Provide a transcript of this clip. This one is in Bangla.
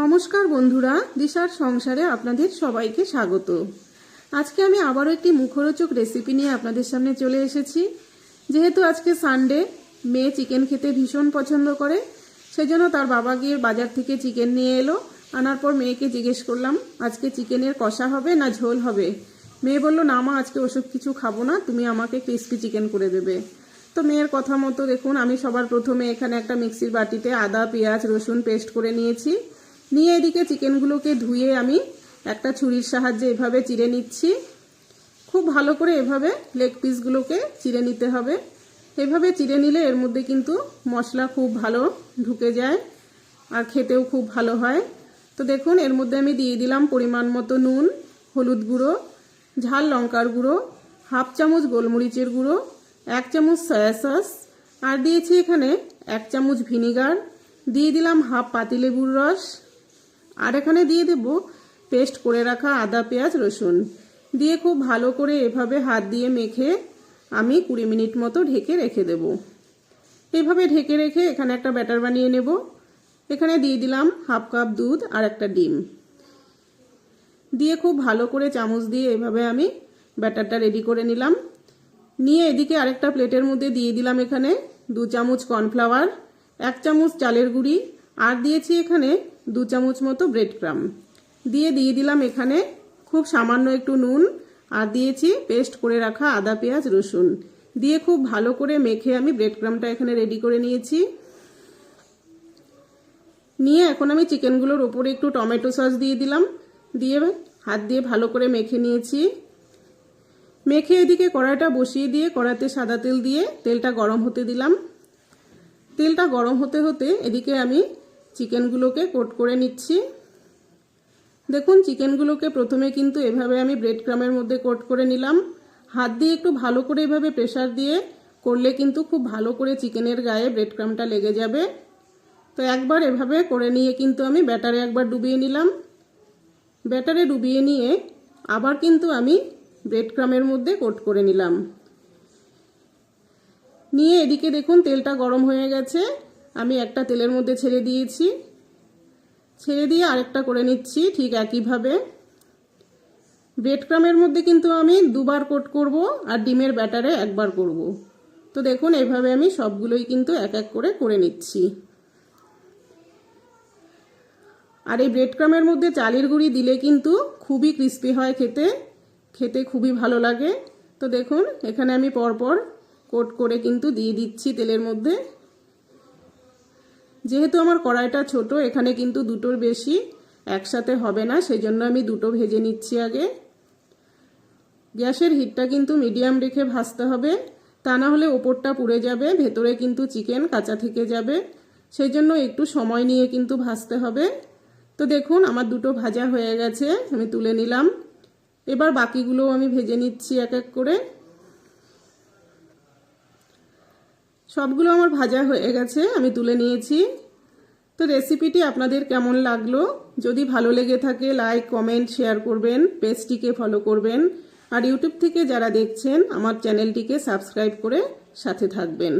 নমস্কার বন্ধুরা, দিশার সংসারে আপনাদের সবাইকে স্বাগত। আজকে আমি আবারও একটি মুখরোচক রেসিপি নিয়ে আপনাদের সামনে চলে এসেছি। যেহেতু আজকে সানডে মেয়ে চিকেন খেতে ভীষণ পছন্দ করে, সেজন্য তার বাবা গিয়ে বাজার থেকে চিকেন নিয়ে এলো। আনার পর মেয়েকে জিজ্ঞেস করলাম, আজকে চিকেনের কষা হবে না ঝোল হবে? মেয়ে বলল, না মা, আজকে ওসব কিছু খাব না, তুমি আমাকে ক্রিস্পি চিকেন করে দেবে। তো মেয়ের কথা মতো দেখুন, আমি সবার প্রথমে এখানে একটা মিক্সির বাটিতে আদা, পেঁয়াজ, রসুন পেস্ট করে নিয়েছি। নিয়ে এদিকে চিকেনগুলোকে ধুয়ে আমি একটা ছুরির সাহায্যে এভাবে চিড়ে নিচ্ছি। খুব ভালো করে এভাবে লেগ পিসগুলোকে চিড়ে নিতে হবে। এভাবে চিড়ে নিলে এর মধ্যে কিন্তু মশলা খুব ভালো ঢুকে যায় আর খেতেও খুব ভালো হয়। তো দেখুন, এর মধ্যে আমি দিয়ে দিলাম পরিমাণ মতো নুন, হলুদ গুঁড়ো, ঝাল লঙ্কার গুঁড়ো, হাফ চামচ গোলমরিচের গুঁড়ো, এক চামচ সয়া সস আর দিয়েছি এখানে এক চামচ ভিনিগার দিয়ে দিলাম হাফ পাতিলেবুর রস। আর এখানে দিয়ে দেব পেস্ট করে রাখা আদা, পেঁয়াজ, রসুন। দিয়ে খুব ভালো করে এভাবে হাত দিয়ে মেখে আমি কুড়ি মিনিট মতো ঢেকে রেখে দেব। এভাবে ঢেকে রেখে এখানে একটা ব্যাটার বানিয়ে নেব। এখানে দিয়ে দিলাম হাফ কাপ দুধ আর একটা ডিম। দিয়ে খুব ভালো করে চামচ দিয়ে এভাবে আমি ব্যাটারটা রেডি করে নিলাম। নিয়ে এদিকে আরেকটা প্লেটের মধ্যে দিয়ে দিলাম এখানে দু চামচ কর্নফ্লাওয়ার, এক চামচ চালের গুঁড়ি আর দিয়েছি এখানে দু চামচ মতো ব্রেড ক্রাম দিয়ে দিয়ে দিলাম এখানে খুব সামান্য একটু নুন, আর দিয়েছি পেস্ট করে রাখা আদা, পেঁয়াজ, রসুন। দিয়ে খুব ভালো করে মেখে আমি ব্রেড ক্রামটা এখানে রেডি করে নিয়েছি। নিয়ে এখন আমি চিকেনগুলোর ওপরে একটু টমেটো সস দিয়ে দিলাম। দিয়ে হাত দিয়ে ভালো করে মেখে নিয়েছি। মেখে এদিকে কড়াইটা বসিয়ে দিয়ে কড়াইতে সাদা তেল দিয়ে তেলটা গরম হতে দিলাম। তেলটা গরম হতে হতে এদিকে আমি চিকেনগুলোকে কোট করে নিচ্ছি। দেখুন, চিকেনগুলোকে প্রথমে কিন্তু এভাবে আমি ব্রেড ক্রামের মধ্যে কোট করে নিলাম। হাত দিয়ে একটু ভালো করে এভাবে প্রেশার দিয়ে করলে কিন্তু খুব ভালো করে চিকেনের গায়ে ব্রেড ক্রামটা লেগে যাবে। তো একবার এভাবে করে নিয়ে কিন্তু আমি ব্যাটারে একবার ডুবিয়ে নিলাম। ব্যাটারে ডুবিয়ে নিয়ে আবার কিন্তু আমি ব্রেড ক্রামের মধ্যে কোট করে নিলাম। নিয়ে এদিকে দেখুন, তেলটা গরম হয়ে গেছে। আমি একটা তেলের মধ্যে ছেড়ে দিয়েছি। ছেড়ে দিয়ে আরেকটা করে নিচ্ছি ঠিক একইভাবে। ব্রেড ক্রামের মধ্যে কিন্তু আমি দুবার কোট করব আর ডিমের ব্যাটারে একবার করব। তো দেখুন, এভাবে আমি সবগুলোই কিন্তু এক এক করে করে নিচ্ছি। আর এই ব্রেড ক্রামের মধ্যে চালের গুঁড়ি দিলে কিন্তু খুবই ক্রিস্পি হয় খেতে। খেতে খুবই ভালো লাগে। তো দেখুন, এখানে আমি পরপর কোট করে কিন্তু দিয়ে দিচ্ছি তেলের মধ্যে। যেহেতু আমার কড়াইটা ছোট, এখানে কিন্তু দুটোর বেশি একসাথে হবে না সেই জন্য আমি দুটো ভেজে নিচ্ছি আগে। গ্যাসের হিটটা কিন্তু মিডিয়াম রেখে ভাজতে হবে, তা না হলে ওপরটা পুড়ে যাবে, ভেতরে কিন্তু চিকেন কাঁচা থেকে যাবে সেই জন্য একটু সময় নিয়ে কিন্তু ভাজতে হবে। তো দেখুন, আমার দুটো ভাজা হয়ে গেছে, আমি তুলে নিলাম। এবার বাকিগুলো আমি ভেজে নিচ্ছি এক এক করে। সবগুলো আমার ভাজা হয়ে গেছে, আমি তুলে নিয়েছি। তো রেসিপিটি আপনাদের কেমন লাগল? যদি ভালো লেগে থাকে লাইক কমেন্ট শেয়ার করবেন, পেজটিকে ফলো করবেন। আর ইউটিউব থেকে যারা দেখছেন, আমার চ্যানেলটিকে সাবস্ক্রাইব করে সাথে থাকবেন।